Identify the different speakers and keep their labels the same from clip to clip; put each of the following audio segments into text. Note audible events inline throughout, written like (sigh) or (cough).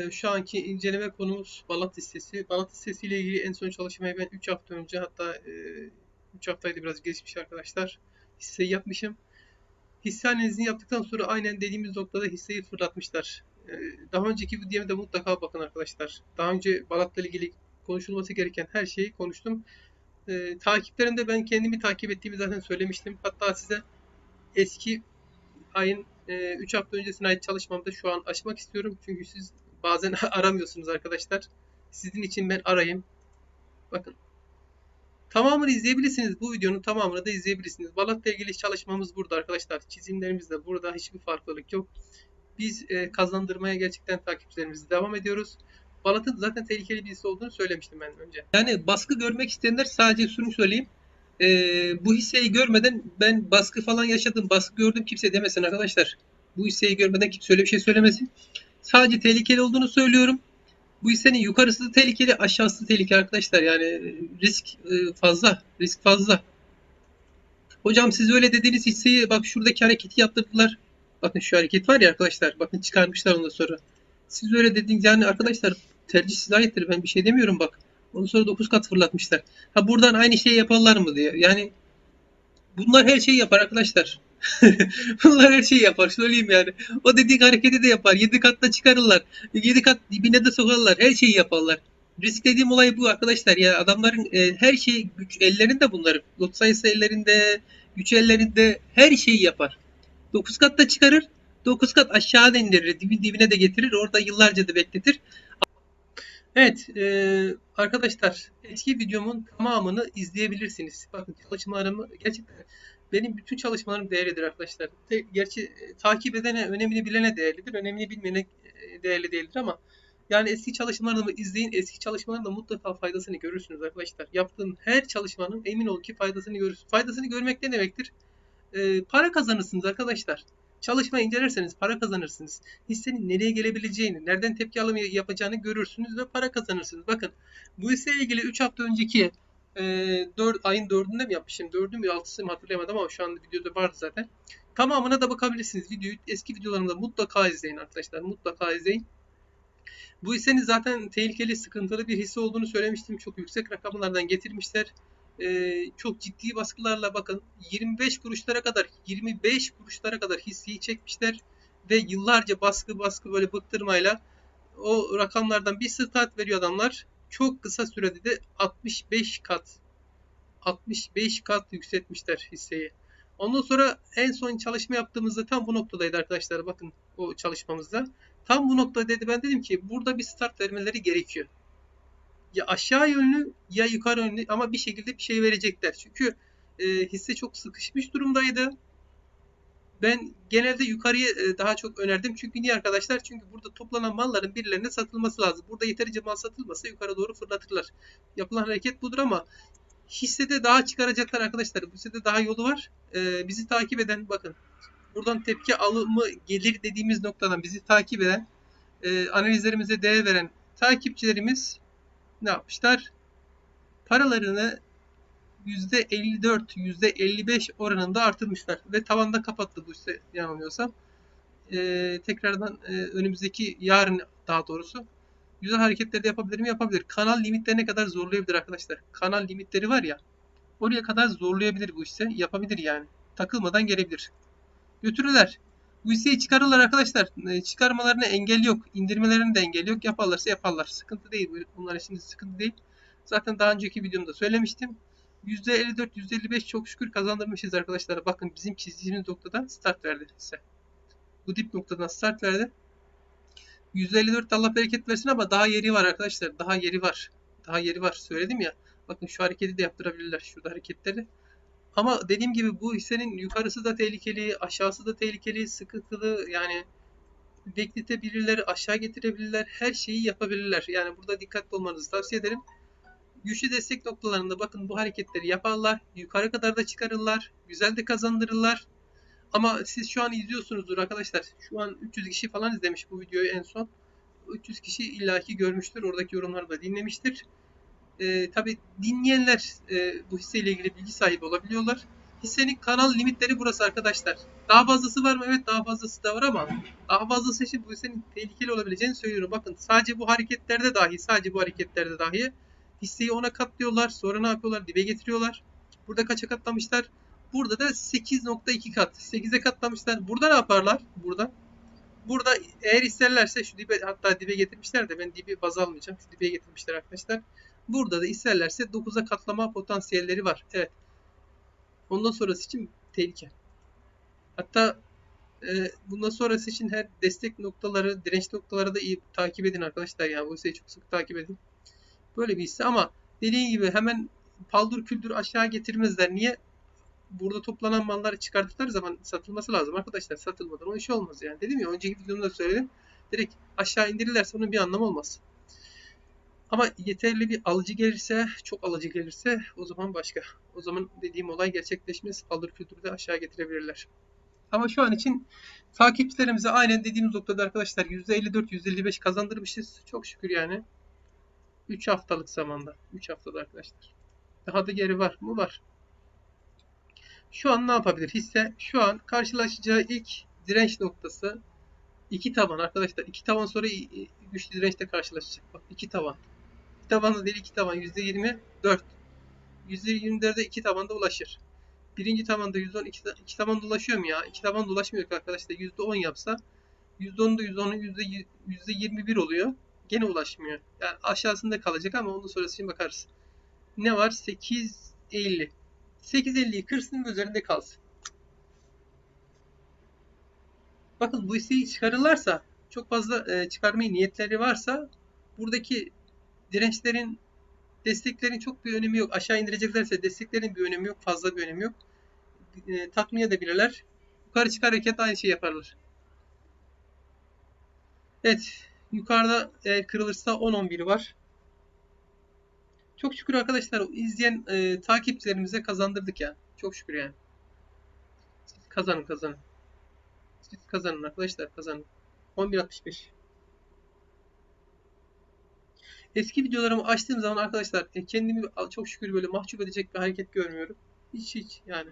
Speaker 1: Ee, Şu anki inceleme konumuz Balat hissesi. Balat hissesi ile ilgili en son çalışmayı ben 3 hafta önce hatta 3 haftaydı biraz geçmiş arkadaşlar. Hisseyi yapmışım. Hisse analizini yaptıktan sonra aynen dediğimiz noktada hisseyi fırlatmışlar. Ee, Daha önceki videoya da mutlaka bakın arkadaşlar. Daha önce Balat'la ilgili konuşulması gereken her şeyi konuştum. Ee, takiplerimde ben kendimi takip ettiğimi zaten söylemiştim. Hatta size eski ayın 3 hafta öncesine ait çalışmamda şu an açmak istiyorum. Çünkü siz bazen (laughs) aramıyorsunuz arkadaşlar. Sizin için ben arayayım. Bakın. Tamamını izleyebilirsiniz. Bu videonun tamamını da izleyebilirsiniz. Balat'la ilgili çalışmamız burada arkadaşlar. Çizimlerimiz de burada. Hiçbir farklılık yok. Biz e, kazandırmaya gerçekten takipçilerimizi devam ediyoruz. Balat'ın zaten tehlikeli bir hisse olduğunu söylemiştim ben önce. Yani baskı görmek isteyenler sadece şunu söyleyeyim. E, bu hisseyi görmeden ben baskı falan yaşadım, baskı gördüm kimse demesin arkadaşlar. Bu hisseyi görmeden kimse öyle bir şey söylemesin. Sadece tehlikeli olduğunu söylüyorum. Bu hissenin yukarısı da tehlikeli, aşağısı da tehlikeli arkadaşlar. Yani risk e, fazla, risk fazla. Hocam siz öyle dediğiniz hisseyi bak şuradaki hareketi yaptırdılar. Bakın şu hareket var ya arkadaşlar. Bakın çıkarmışlar ondan sonra. Siz öyle dediğiniz yani arkadaşlar tercih size aittir. Ben bir şey demiyorum bak. Ondan sonra 9 kat fırlatmışlar. Ha buradan aynı şeyi yaparlar mı diye. Yani bunlar her şeyi yapar arkadaşlar. (laughs) bunlar her şeyi yapar. Söyleyeyim yani. O dediğin hareketi de yapar. 7 katta çıkarırlar. 7 kat dibine de sokarlar. Her şeyi yaparlar. Risk dediğim olay bu arkadaşlar. Ya adamların e, her şey güç ellerinde bunların. Lot sayısı ellerinde, güç ellerinde her şeyi yapar. 9 katta çıkarır. 9 kat aşağı da indirir. Dibi dibine de getirir. Orada yıllarca da bekletir. Evet e, arkadaşlar eski videomun tamamını izleyebilirsiniz. Bakın çalışmalarımı gerçekten benim bütün çalışmalarım değerlidir arkadaşlar. Te, gerçi e, takip edene, önemini bilene değerlidir. Önemini bilmeyene e, değerli değildir ama yani eski çalışmalarımı izleyin. Eski çalışmalarımda mutlaka faydasını görürsünüz arkadaşlar. Yaptığım her çalışmanın emin olun ki faydasını görürsünüz. Faydasını görmek ne demektir? E, para kazanırsınız arkadaşlar. Çalışma incelerseniz para kazanırsınız. Hissenin nereye gelebileceğini, nereden tepki alımı yapacağını görürsünüz ve para kazanırsınız. Bakın bu hisseyle ilgili 3 hafta önceki e, 4, ayın 4'ünde mi yapmışım? 4'ü mü 6'sı mı hatırlayamadım ama şu anda videoda vardı zaten. Tamamına da bakabilirsiniz. Videoyu eski videolarımda mutlaka izleyin arkadaşlar. Mutlaka izleyin. Bu hissenin zaten tehlikeli, sıkıntılı bir hisse olduğunu söylemiştim. Çok yüksek rakamlardan getirmişler. Ee, çok ciddi baskılarla bakın 25 kuruşlara kadar 25 kuruşlara kadar hisseyi çekmişler ve yıllarca baskı baskı böyle bıktırmayla o rakamlardan bir start veriyor adamlar. Çok kısa sürede de 65 kat 65 kat yükseltmişler hisseyi. Ondan sonra en son çalışma yaptığımızda tam bu noktadaydı arkadaşlar. Bakın o çalışmamızda. Tam bu noktada dedi ben dedim ki burada bir start vermeleri gerekiyor. Ya aşağı yönlü ya yukarı yönlü ama bir şekilde bir şey verecekler. Çünkü e, hisse çok sıkışmış durumdaydı. Ben genelde yukarıya e, daha çok önerdim. Çünkü niye arkadaşlar? Çünkü burada toplanan malların birilerine satılması lazım. Burada yeterince mal satılmasa yukarı doğru fırlatırlar. Yapılan hareket budur ama hissede daha çıkaracaklar arkadaşlar. Bu hissede daha yolu var. E, bizi takip eden bakın buradan tepki alımı gelir dediğimiz noktadan bizi takip eden e, analizlerimize değer veren takipçilerimiz ne yapmışlar? Paralarını %54, %55 oranında artırmışlar ve tavanda kapattı bu ise yanılmıyorsam. Ee, tekrardan e, önümüzdeki yarın daha doğrusu güzel hareketler de yapabilir mi? Yapabilir. Kanal limitlerine kadar zorlayabilir arkadaşlar. Kanal limitleri var ya oraya kadar zorlayabilir bu ise yapabilir yani. Takılmadan gelebilir. Götürürler. Hisseyi çıkarırlar arkadaşlar. E, çıkarmalarına engel yok. İndirmelerine de engel yok. Yaparlarsa yaparlar. Sıkıntı değil. Bunlar için sıkıntı değil. Zaten daha önceki videomda söylemiştim. %54, %55 çok şükür kazandırmışız arkadaşlar. Bakın bizim çizdiğimiz noktadan start verdi hisse. Bu dip noktadan start verdi. %54 Allah bereket versin ama daha yeri var arkadaşlar. Daha yeri var. Daha yeri var. Söyledim ya. Bakın şu hareketi de yaptırabilirler. Şurada hareketleri. Ama dediğim gibi bu hissenin yukarısı da tehlikeli, aşağısı da tehlikeli, sıkıntılı. Yani bekletebilirler, aşağı getirebilirler, her şeyi yapabilirler. Yani burada dikkatli olmanızı tavsiye ederim. Güçlü destek noktalarında bakın bu hareketleri yaparlar. Yukarı kadar da çıkarırlar. Güzel de kazandırırlar. Ama siz şu an izliyorsunuzdur arkadaşlar. Şu an 300 kişi falan izlemiş bu videoyu en son. 300 kişi illaki görmüştür. Oradaki yorumları da dinlemiştir. Ee, tabi dinleyenler e, bu hisseyle ilgili bilgi sahibi olabiliyorlar. Hissenin kanal limitleri burası arkadaşlar. Daha fazlası var mı? Evet daha fazlası da var ama daha fazlası için bu hissenin tehlikeli olabileceğini söylüyorum. Bakın sadece bu hareketlerde dahi, sadece bu hareketlerde dahi hisseyi ona katlıyorlar. Sonra ne yapıyorlar? Dibe getiriyorlar. Burada kaça katlamışlar? Burada da 8.2 kat. 8'e katlamışlar. Burada ne yaparlar? Burada. Burada eğer isterlerse şu dibe hatta dibe getirmişler de ben dibi baz almayacağım. Şu dibe getirmişler arkadaşlar. Burada da isterlerse 9'a katlama potansiyelleri var. Evet. Ondan sonrası için tehlike. Hatta e, bundan sonrası için her destek noktaları, direnç noktaları da iyi takip edin arkadaşlar. Yani bu hisseyi çok sık takip edin. Böyle bir hisse ama dediğim gibi hemen paldır küldür aşağı getirmezler. Niye? Burada toplanan malları çıkarttıkları zaman satılması lazım arkadaşlar. Satılmadan o iş olmaz yani. Dedim ya önceki videomda da söyledim. Direkt aşağı indirirlerse onun bir anlamı olmaz. Ama yeterli bir alıcı gelirse, çok alıcı gelirse o zaman başka. O zaman dediğim olay gerçekleşmez. Paldır küldürü de aşağı getirebilirler. Ama şu an için takipçilerimize aynen dediğimiz noktada arkadaşlar %54-%55 kazandırmışız. Çok şükür yani. 3 haftalık zamanda. 3 haftada arkadaşlar. Daha da geri var mı? Var. Şu an ne yapabilir? Hisse şu an karşılaşacağı ilk direnç noktası iki taban arkadaşlar. iki taban sonra güçlü dirençle karşılaşacak. Bak iki taban. İki taban da değil iki taban. %24. %24'e iki tabanda ulaşır. Birinci tabanda 110 iki, iki tabanda ulaşıyor mu ya? İki tabanda ulaşmıyor ki arkadaşlar. %10 yapsa %10'da %10'un %21 oluyor. Gene ulaşmıyor. Yani aşağısında kalacak ama ondan sonrası için bakarız. Ne var? 8.50. 8.50'yi kırsın ve üzerinde kalsın. Bakın bu hisseyi çıkarırlarsa çok fazla e, çıkarmayı niyetleri varsa buradaki dirençlerin desteklerin çok bir önemi yok. Aşağı indireceklerse desteklerin bir önemi yok. Fazla bir önemi yok. E, tatmin edebilirler. Yukarı çıkar hareket aynı şey yaparlar. Evet. Yukarıda eğer kırılırsa 10-11 var. Çok şükür arkadaşlar izleyen e, takipçilerimize kazandırdık ya. Çok şükür yani. Kazanın kazanın. Kazanın arkadaşlar kazanın. 11.65 Eski videolarımı açtığım zaman arkadaşlar e, kendimi çok şükür böyle mahcup edecek bir hareket görmüyorum. Hiç hiç yani.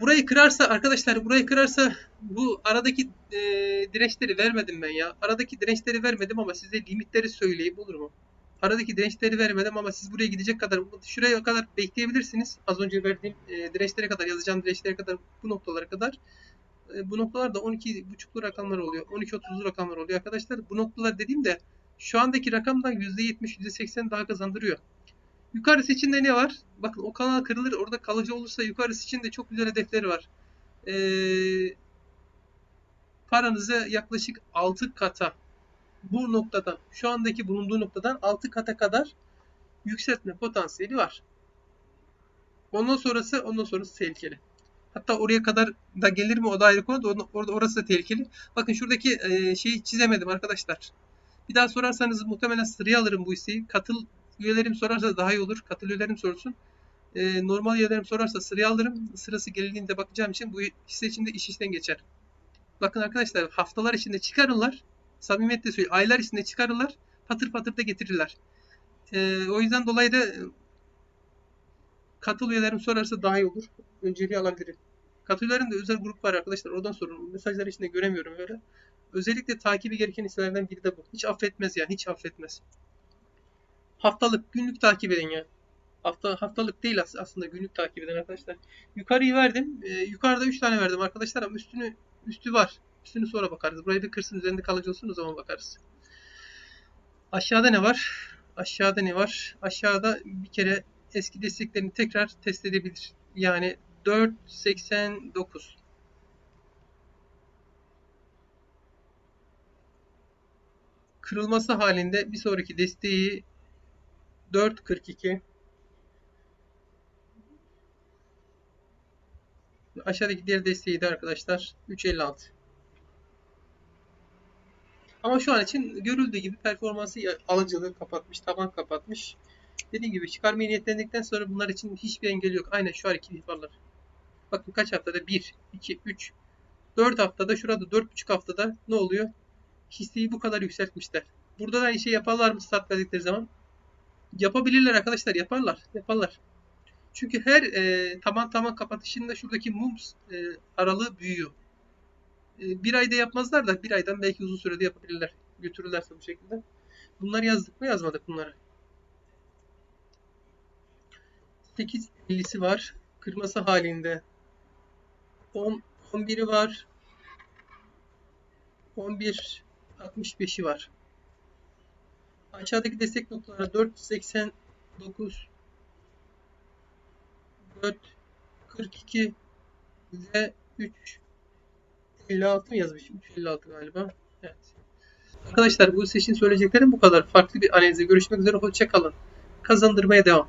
Speaker 1: Burayı kırarsa arkadaşlar burayı kırarsa bu aradaki e, dirençleri vermedim ben ya. Aradaki dirençleri vermedim ama size limitleri söyleyeyim olur mu? Aradaki dirençleri vermedim ama siz buraya gidecek kadar şuraya kadar bekleyebilirsiniz. Az önce verdiğim e, dirençlere kadar yazacağım dirençlere kadar bu noktalara kadar. E, bu noktalar da 12.5'lu rakamlar oluyor. 12.30'lu rakamlar oluyor arkadaşlar. Bu noktalar dediğimde şu andaki rakamdan %70 %80 daha kazandırıyor. Yukarısı için de ne var? Bakın o kanal kırılır orada kalıcı olursa yukarısı için de çok güzel hedefleri var. Ee, paranızı yaklaşık 6 kata bu noktadan şu andaki bulunduğu noktadan 6 kata kadar yükseltme potansiyeli var. Ondan sonrası ondan sonrası tehlikeli. Hatta oraya kadar da gelir mi o da ayrı konu da orada orası da tehlikeli. Bakın şuradaki e, şeyi çizemedim arkadaşlar. Bir daha sorarsanız muhtemelen sıraya alırım bu hisseyi. Katıl üyelerim sorarsa daha iyi olur. Katıl üyelerim sorsun. E, normal üyelerim sorarsa sıraya alırım. Sırası geldiğinde bakacağım için bu hisse içinde iş işten geçer. Bakın arkadaşlar haftalar içinde çıkarırlar. Samimiyetle söylüyorum. Aylar içinde çıkarırlar. Patır patır da getirirler. E, o yüzden dolayı da katıl üyelerim sorarsa daha iyi olur. Önceliği alabilirim. Katıl üyelerim de özel grup var arkadaşlar. Oradan sorun. Mesajları içinde göremiyorum böyle. Özellikle takibi gereken hisselerden biri de bu. Hiç affetmez yani. Hiç affetmez. Haftalık, günlük takip edin ya. Hafta, haftalık değil aslında günlük takip edin arkadaşlar. Yukarıyı verdim. Ee, yukarıda 3 tane verdim arkadaşlar ama üstünü üstü var. Üstünü sonra bakarız. Burayı bir kırsın üzerinde kalıcı olsun o zaman bakarız. Aşağıda ne var? Aşağıda ne var? Aşağıda bir kere eski desteklerini tekrar test edebilir. Yani 4.89 kırılması halinde bir sonraki desteği 4.42 aşağıdaki diğer desteği de arkadaşlar 3.56 ama şu an için görüldüğü gibi performansı alıcılığı kapatmış, taban kapatmış. Dediğim gibi çıkarmayı niyetlendikten sonra bunlar için hiçbir engel yok. Aynen şu hareketi varlar. Bakın kaç haftada? 1, 2, 3, 4 haftada şurada 4,5 haftada ne oluyor? Hisseyi bu kadar yükseltmişler. Burada da aynı şey yaparlar mı start verdikleri zaman? Yapabilirler arkadaşlar yaparlar. Yaparlar. Çünkü her e, taban taban kapatışında şuradaki mum e, aralığı büyüyor. E, bir ayda yapmazlar da bir aydan belki uzun sürede yapabilirler. Götürürlerse bu şekilde. Bunları yazdık mı yazmadık bunları. 8.50'si var. Kırması halinde. 10, 11'i var. 11 65'i var. Aşağıdaki destek noktaları 489 4 42 ve 3 56 mı yazmış? 356 galiba. Evet. Arkadaşlar bu seçin söyleyeceklerim bu kadar. Farklı bir analizde görüşmek üzere. Hoşça kalın. Kazandırmaya devam.